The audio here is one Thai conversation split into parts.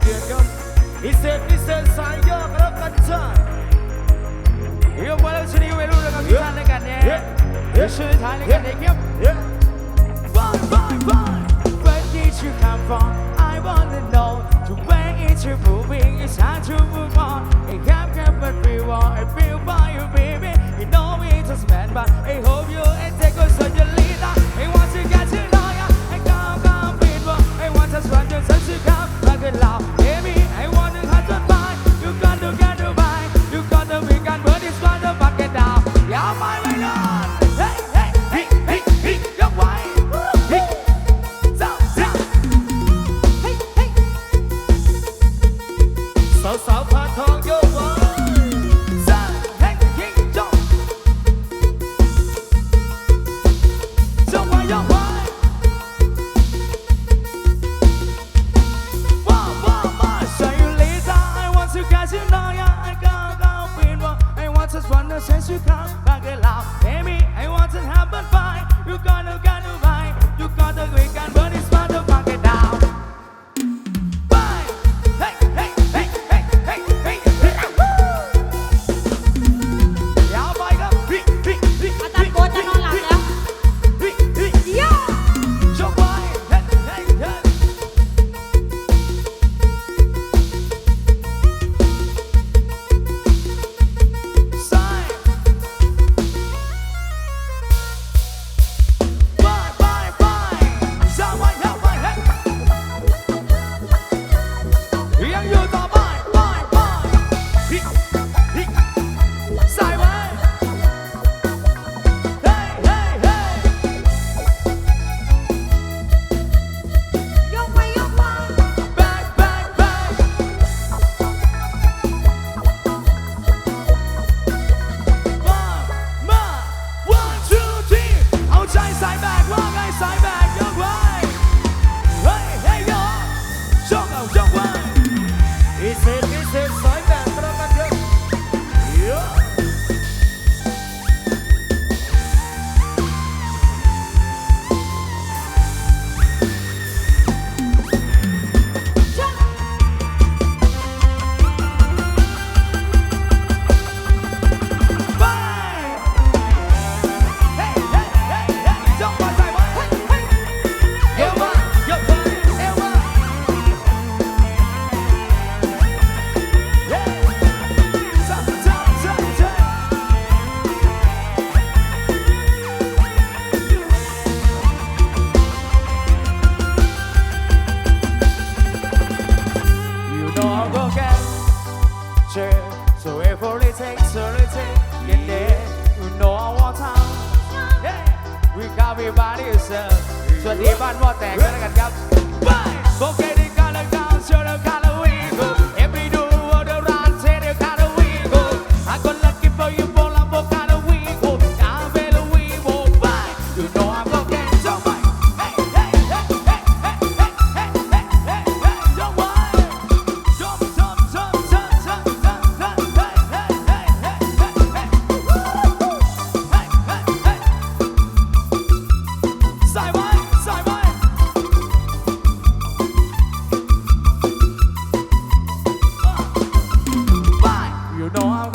King He said, you not. You want to see you. You should. Why, why, why? Where did you come from? I want to know. To where is you moving? It's hard to move on. It can't get what we want. I feel by you, baby. You know we just met, but I hope you take us on your leader. I want to get you. 这酸甜真是。good laugh. Baby, everybody is สวัสดีบ้านหม้อแตกกันครับโบเกดิ don't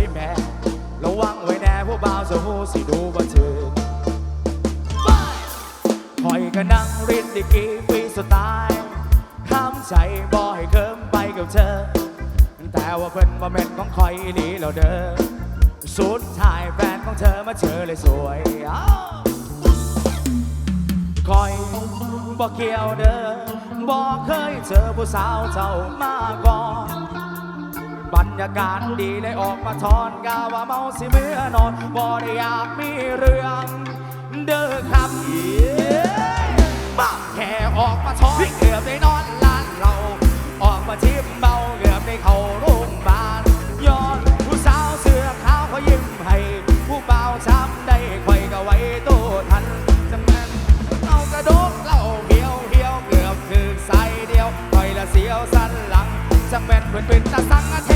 ยแม่ระวังไว้แน่พวกบ่าวสาวสิดูบ่ถึงคอยก็นั่งริ้นดิกีฟรีสไตล์ข้ามใจบ่ให้เคิมไปกับเธอ แต่ว่าเพิ่นบ่เม็นของคอยอีหลีเราเดิมสุดท้ายแฟนของเธอมาเจอเลยสวยคอยบอกเกี่ยวเดิมบอกเคยเจอผู้สาวเจ้ามาก่อน บรรยากาศดีเลยออกมาทอนกาว่าเมาสิเมื่อนอนบ่ได้อยากมีเรื่องเด้อครับบ้าแค่ออกมาทอนเกือบได้นอนล้านเรา ออกมาชิมเมาเกือบได้เข้าโรงบาลย้อนผู้สาวเสื้อขาวเขายิ้มให้ ผู้เบาช้ำได้คอยก็ไว้ตัวทันจังนั้นเอากระดกเล่าเหียวเหียวเกือบถึงสายเดียวคอยละเสียวสันหลังจังแม่นเพื่อนเป็นตาสังอา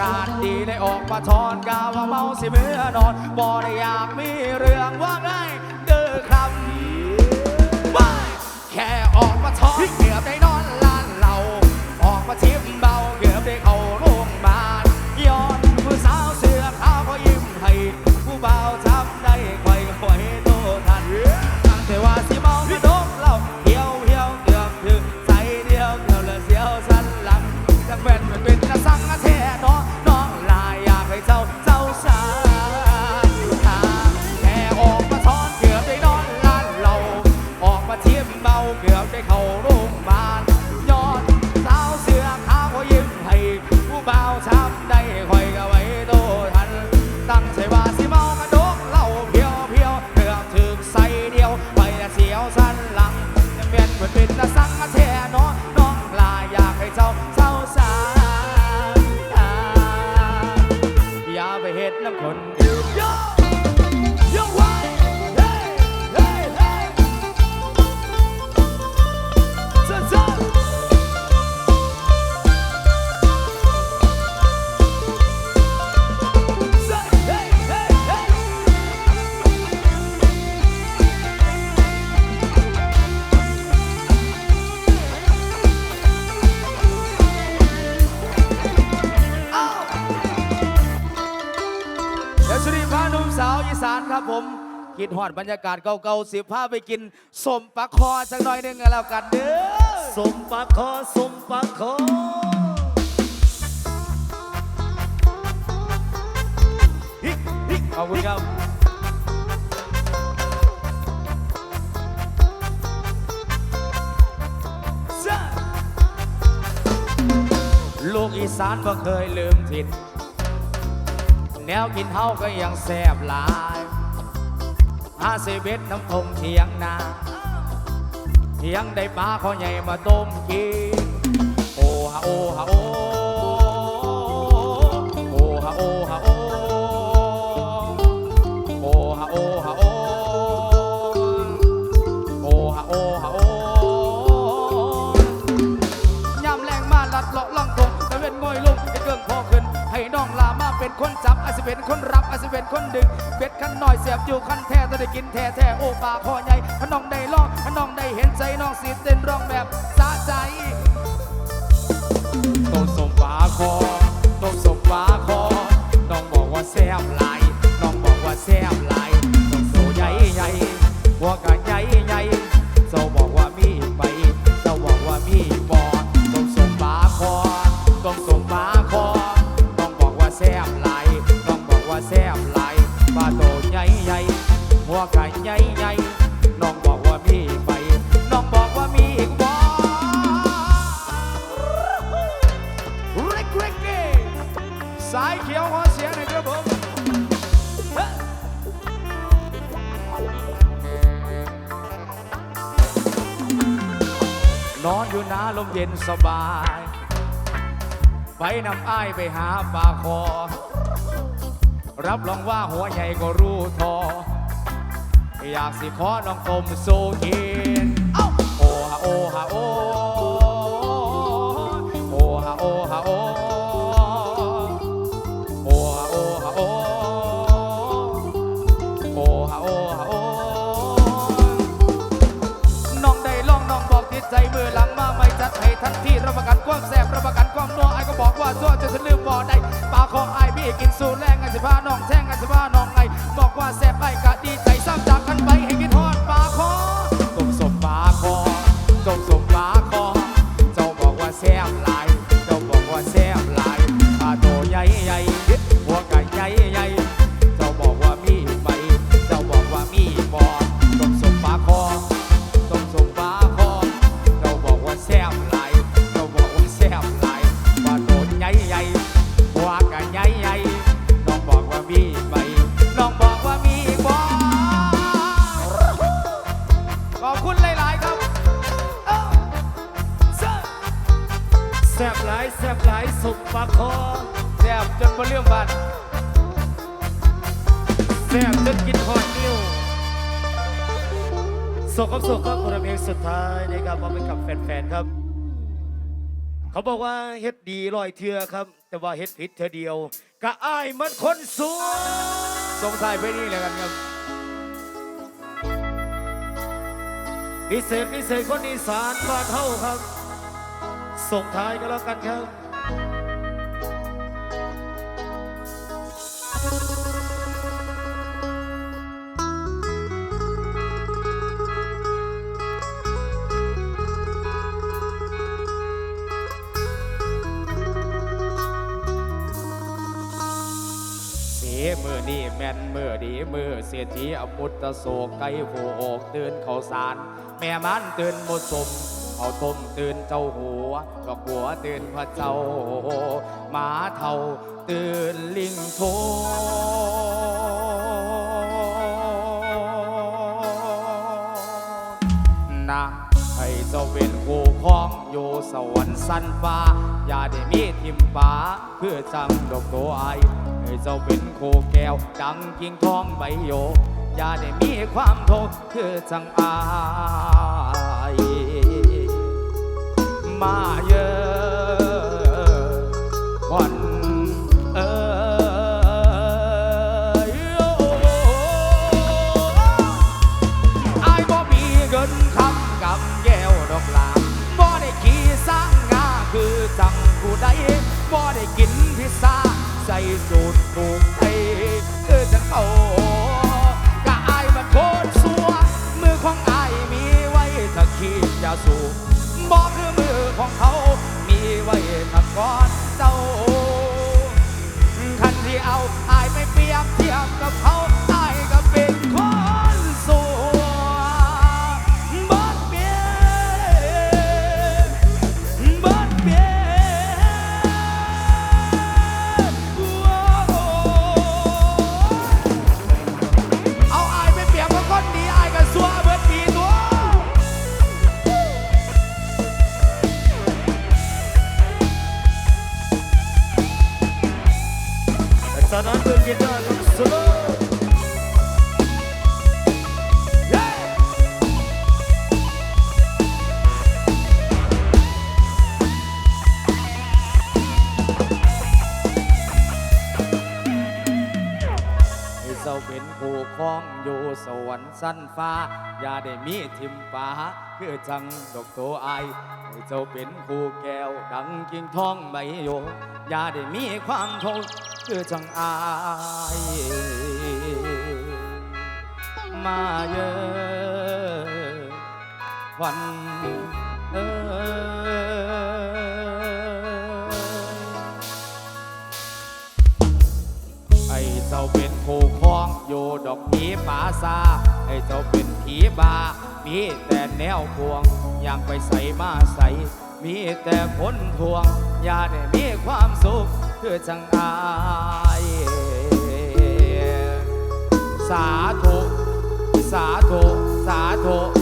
การดีได้ออกมาทอนกาวว่าเมาสิเมื่อนอนบ่ได้อยากมีเรื่องว่าไง ไปเสียวสันหลังยังเปียนเหมือนเป็นตะสังเทน้องน้องลาอยากให้เจ้าเศร้าสาอย่าไปเห็ดน้ำคน สาวอีสานครับผม คิดหอดบรรยากาศเก่าๆสิพาไปกินสมปลาคอจักหน่อยหนึงกันแล้วกันเด้อ สมปากคอสมปากคอฮิฮิขอบคุณครับซ่าลูกอีสานบ่เคยลืมถิ่นแนวกินเฮาก็ยังแซ่บหลาย อาเซเบ็ดน้ำทงเทียงนาเทียงได้ปลาข้อใหญ่มาต้มกิน โอฮะโอฮะโอโอฮะโอฮะโอโอฮะโอฮะโอโอฮะโอฮะโอยามแรงมาลัดเลาะล่องตรงตะเวนงอยลงให้เกิงพอขึ้นให้น้องลา เป็นคนจับอาจจะเป็นคนรับอาจจะเป็นคนดึงเป็ดขันหน่อยเสียบอยู่ขันแท้ต้องได้กินแท้แท้โอ้ปลาคอใหญ่พน้องได้ลองพน้องได้เห็นใจน้องสีเต้นร้องแบบสะใจต้นสมฟ้าคอต้นสมฟ้าคอ อนอยู่นาลมเย็นสบาย ไปนำอ้ายไปหาปลาคอ รับรองว่าหัวใหญ่ก็รู้ทอ อยากสิขอน้องกลมโซกินโอ้ฮาโอ้ฮาโอ้โอ้ฮาโอ้ฮาโอ้ ความแสบรับประกันความนัวไอ้ก็บอกว่าซั่วจะฉันลืมบ่ได้ปลาของไอ้พี่กินสูแรงไอ้สิพาน้องแท่งไอ้สิพาน้องไงบอก ซ่บหลายแซ่บหลายสมปากคอแซ่บจนบ่เรื่องบ้านแซ่บจนกินหอดนิ้วสกครับสกครับคนลเพลงสุดท้ายนะครับมาเป็นกับแฟนๆครับ เขาบอกว่าเฮ็ดดีร้อยเทือครับ แต่ว่าเฮ็ดผิดเทือเดียวกะอายเหมันคนสวยสงสัยไปนี่เลยกันครับพิเศษพิเศษคนอีสานบ้านเฮาครับ ส่งท้ายก็แล้วกันครับ เสียมือนี่แม่นมือดีมือเสียทีอมุตตะโศกไก่โผออกตื่นเขาสาร แม่มันตื่นหมดสม เขาต้มตื่นเจ้าหัวดอกหัวตื่นพระเจ้าหมาเท่าตื่นลิงโทนะให้เจ้าเป็นคู่ครองอยู่สวรรค์สันฟ้า อย่าได้มีทิมฟ้าเพื่อจังดอกโตไอให้เจ้าเป็นคู่แก้วดังกิ่งทองใบโยอย่าได้มีความโทษคือจังอาย มาเยอะวันเออไอ้บ่มีเงินคำกับแก้วดอกลาบ่ได้ขี่สร้างงาคือจังกูได้บ่ได้กินพิซซ่าใจสูตรผูกไทคือจะเข้กะไอ้มันโคตรสัวมือของไอ้มีไว้ถ้าขี้จะสูบ Canan bölgede Sulu Thì sao biến khổ khoang vô sầu ảnh săn pha Nhà để mỹ thìm phá Cứ chẳng độc tố ai Thì sao biến khổ kèo đắng kinh thong mấy vô อย่าได้มีความทุกข์คือจังอาย มาเยอะวันเออไอเจ้าเป็นผู้คลองอยู่ดอกผีป่าซาไอ้เจ้าเป็นผีบามีแต่แนวพวง อยากไปใส่มาใส่มีแต่ผลทวง อย่าได้มี ความสุขเพื่อจังอายสาธุ สาธุ สาธุ